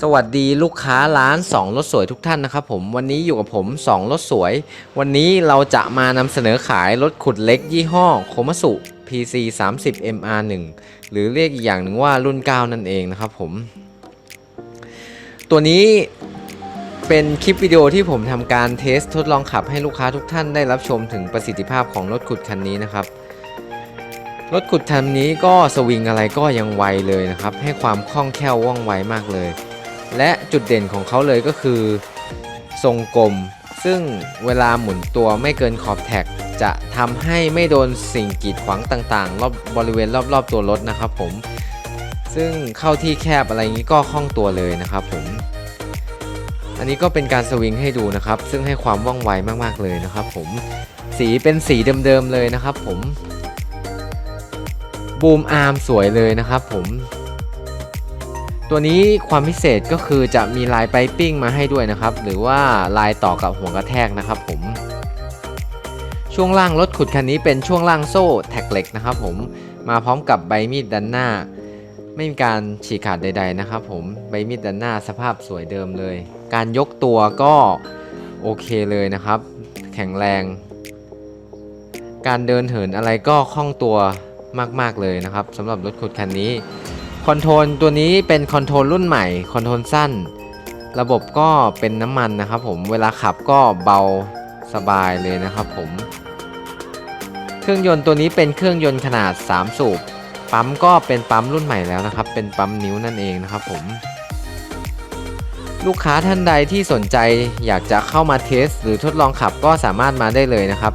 สวัสดีลูกค้าร้าน 2 รถสวยทุกท่านนะครับผมวันนี้อยู่กับผม 2 รถสวย วันนี้เราจะมานำเสนอขายรถขุดเล็กยี่ห้อโคมัสุ PC 30 MR1 หรือเรียกอีกอย่างหนึ่งว่ารุ่น 9 นั่นเองนะครับผม ตัวนี้เป็นคลิปวิดีโอที่ผมทำการเทสทดลองขับให้ลูกค้าทุกท่านได้รับชมถึงประสิทธิภาพของรถขุดคันนี้นะครับ รถขุดคันนี้ก็สวิงอะไรก็ยังไวเลยนะครับ ให้ความคล่องแคล่วว่องไวมากเลย และจุดเด่นของเขาเลยก็คือ ทรงกลม ซึ่งเวลาหมุนตัวไม่เกินขอบแท็ก จะทำให้ไม่โดนสิ่งกีดขวางต่างๆ รอบบริเวณรอบๆตัวรถนะครับผม ซึ่งเข้าที่แคบอะไรอย่างนี้ก็คล่องตัวเลยนะครับผม อันนี้ก็เป็นการสวิงให้ดูนะครับ ซึ่งให้ความว่องไวมากๆเลยนะครับผม สีเป็นสีเดิมๆเลยนะครับผม บูมอาร์มสวยเลยนะครับผม ตัวนี้ความพิเศษก็คือจะมีลายไปปิ้งมาให้ด้วยนะครับ หรือว่าลายต่อกับหัวกระแทกนะครับผมช่วงล่างรถขุดคันนี้เป็นช่วงล่างโซ่แท็กเหล็กนะครับผมมาพร้อมกับใบมีดด้านหน้า ไม่มีการฉีกขาดใด ๆนะครับผมใบมีดด้านหน้าสภาพสวยเดิมเลย การยกตัวก็โอเคเลยนะครับ แข็งแรง การเดินเหินอะไรก็คล่องตัว มากๆเลยนะครับสำหรับรถขุดคันนี้คอนโทรลตัวนี้เป็นคอนโทรลรุ่นใหม่คอนโทรลสั้น ระบบก็เป็นน้ำมันนะครับผมเวลาขับก็เบาสบายเลยนะครับผมเครื่องยนต์ตัวนี้เป็นเครื่องยนต์ขนาด 3 สูบปั๊มก็เป็นปั๊มรุ่นใหม่แล้วนะครับ เป็นปั๊มนิ้วนั่นเองนะครับผม ลูกค้าท่านใดที่สนใจอยากจะเข้ามาเทส หรือทดลองขับก็สามารถมาได้เลยนะครับ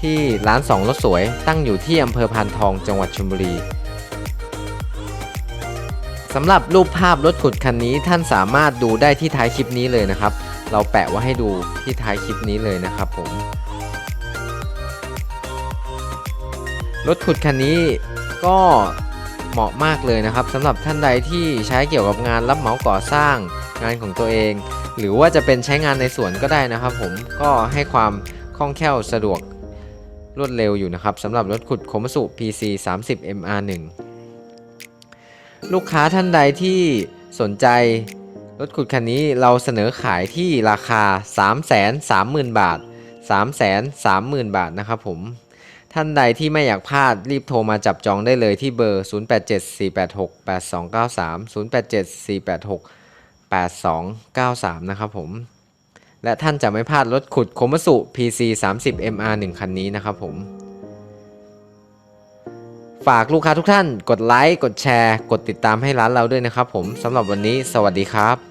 ที่ร้าน2รถสวยตั้งอยู่ที่อำเภอพานทองจังหวัดชลบุรีสำหรับรูปภาพรถขุดคันนี้ท่านสามารถดูได้ที่ท้ายคลิปนี้เลยนะครับ เราแปะไว้ให้ดูที่ท้ายคลิปนี้เลยนะครับผมรถขุดคันนี้ก็เหมาะมากเลยนะครับสำหรับท่านใดที่ใช้เกี่ยวกับงานรับเหมาก่อสร้างงานของตัวเอง หรือว่าจะเป็นใช้งานในสวนก็ได้นะครับ ผมก็ให้ความคล่องแคล่วสะดวก รวดเร็วอยู่นะครับสำหรับรถขุดโคมสุ PC 30 MR1 ลูกค้าท่านใดที่สนใจรถขุดคันนี้เราเสนอขายที่ราคา 330,000 บาท 330,000 บาทนะครับผมท่านใดที่ไม่อยากพลาดรีบโทรมาจับจองได้เลยที่เบอร์ 0874868293 0874868293 นะครับผม และท่านจะไม่พลาดรถขุดโคมสุ PC 30 MR 1 คันนี้นะครับผม ฝากลูกค้าทุกท่าน กดไลค์ กดแชร์ กดติดตามให้ร้านเราด้วยนะครับผมสำหรับวันนี้ สวัสดีครับ